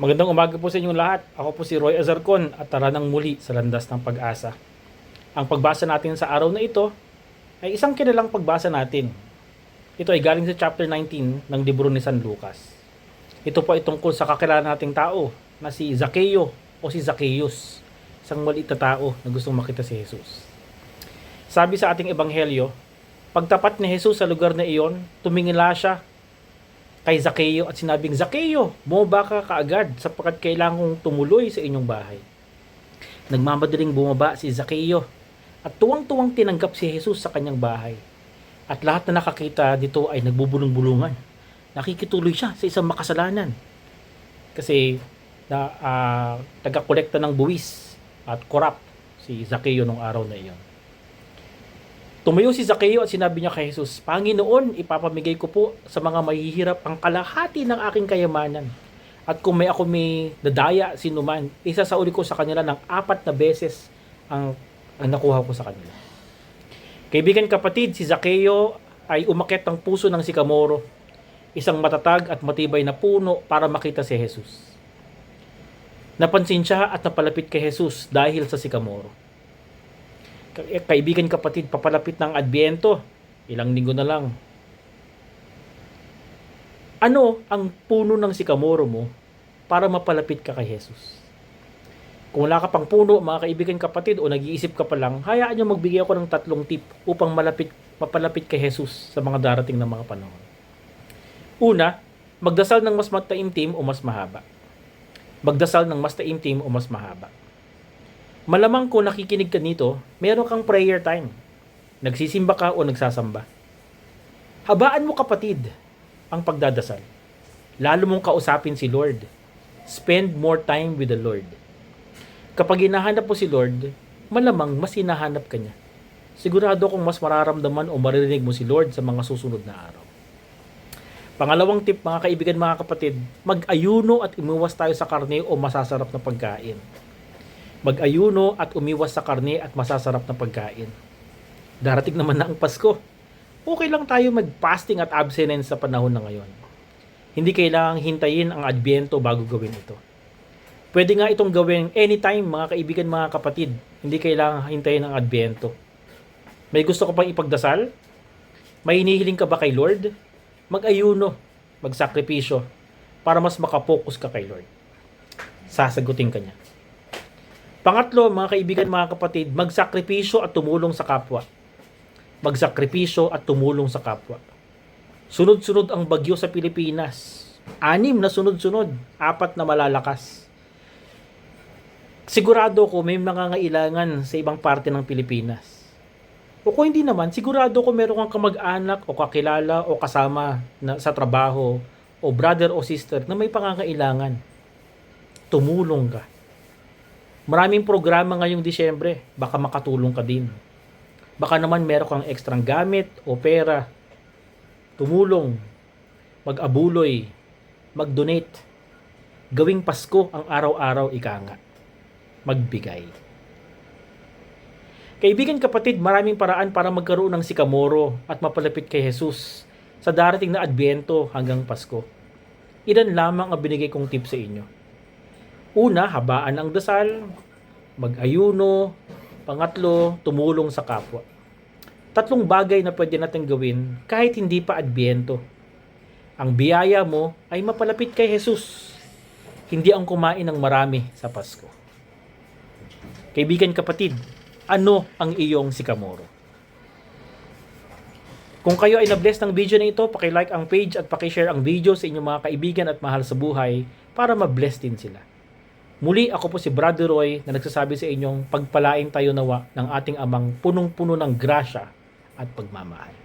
Magandang umaga po sa inyong lahat. Ako po si Roy Azarcon at tara nang muli sa landas ng pag-asa. Ang pagbasa natin sa araw na ito ay isang kilalang pagbasa natin. Ito ay galing sa chapter 19 ng libro ni San Lucas. Ito po ay tungkol sa kakilala nating tao na si Zaccheo o si Zacchaeus, isang maliit na tao na gustong makita si Jesus. Sabi sa ating ebanghelyo, pagtapat ni Jesus sa lugar na iyon, tumingala siya kay Zaccheo at sinabing, Zaccheo, bumaba ka kaagad sapagkat kailangan kong tumuloy sa inyong bahay. Nagmamadaling bumaba si Zaccheo at tuwang-tuwang tinanggap si Jesus sa kanyang bahay. At lahat na nakakita dito ay nagbubulong-bulungan. Nakikituloy siya sa isang makasalanan. Kasi na ah, taga-kolekta ng buwis at korap si Zaccheo nung araw na iyon. Tumayo si Zaccheo at sinabi niya kay Jesus, Panginoon, ipapamigay ko po sa mga mahihirap ang kalahati ng aking kayamanan. At kung may ako may dadaya sinuman, isa sa uli ko sa kanila ng apat na beses ang, ang nakuha ko sa kanila. Kaibigan kapatid, si Zaccheo ay umakit ng puso ng sikamoro, isang matatag at matibay na puno para makita si Jesus. Napansin siya at napalapit kay Jesus dahil sa sikamoro. Eh, Kaibigan kapatid, papalapit ng Adbyento, ilang linggo na lang. Ano ang puno ng sikamoro mo para mapalapit ka kay Jesus? Kung wala ka pang puno, mga kaibigan kapatid, o nag-iisip ka pa lang, hayaan nyo magbigay ako ng tatlong tip upang malapit, mapalapit kay Jesus sa mga darating na mga panahon. Una, magdasal ng mas mataimtim o mas mahaba. Magdasal ng mas taimtim o mas mahaba. Malamang kung nakikinig ka nito, meron kang prayer time. Nagsisimba ka o nagsasamba. Habaan mo kapatid ang pagdadasal. Lalo mong kausapin si Lord. Spend more time with the Lord. Kapag hinahanap mo si Lord, malamang mas hinahanap ka niya. Sigurado kung mas mararamdaman o maririnig mo si Lord sa mga susunod na araw. Pangalawang tip mga kaibigan mga kapatid, mag-ayuno at umiwas tayo sa karne o masasarap na pagkain. Mag-ayuno at umiwas sa karne at masasarap na pagkain. Darating naman na ang Pasko. Okay lang tayo mag-fasting at abstinence sa panahon na ngayon. Hindi kailangang hintayin ang Adbyento bago gawin ito. Pwede nga itong gawin anytime mga kaibigan mga kapatid. Hindi kailangang hintayin ang Adbyento. May gusto ka pang ipagdasal? May hinihiling ka ba kay Lord? Mag-ayuno, magsakripisyo para mas makapokus ka kay Lord. Sasagutin ka niya. Pangatlo, mga kaibigan, mga kapatid, magsakripisyo at tumulong sa kapwa. Magsakripisyo at tumulong sa kapwa. Sunod-sunod ang bagyo sa Pilipinas. Anim na sunod-sunod, apat na malalakas. Sigurado ko may mga ngailangan sa ibang parte ng Pilipinas. O kung hindi naman, sigurado ko meron kang kamag-anak o kakilala o kasama na, sa trabaho o brother o sister na may pangangailangan. Tumulong ka. Maraming programa ngayong Disyembre, baka makatulong ka din. Baka naman meron kang ekstrang gamit o pera. Tumulong, mag-abuloy, mag-donate. Gawing Pasko ang araw-araw ika nga. Magbigay. Kaibigan kapatid, maraming paraan para magkaroon ng sikamoro at mapalapit kay Jesus sa darating na Adbyento hanggang Pasko. Ilan lamang ang binigay kong tip sa inyo. Una, habaan ang dasal, mag-ayuno, pangatlo, tumulong sa kapwa. Tatlong bagay na pwede natin gawin kahit hindi pa Adbyento. Ang biyaya mo ay mapalapit kay Jesus, hindi ang kumain ng marami sa Pasko. Kaibigan kapatid, ano ang iyong sikamoro? Kung kayo ay na-bless ng video na ito, paki-like ang page at paki-share ang video sa inyong mga kaibigan at mahal sa buhay para ma-bless din sila. Muli ako po si Brother Roy na nagsasabi sa inyong pagpalain tayo nawa ng ating amang punong-puno ng grasya at pagmamahal.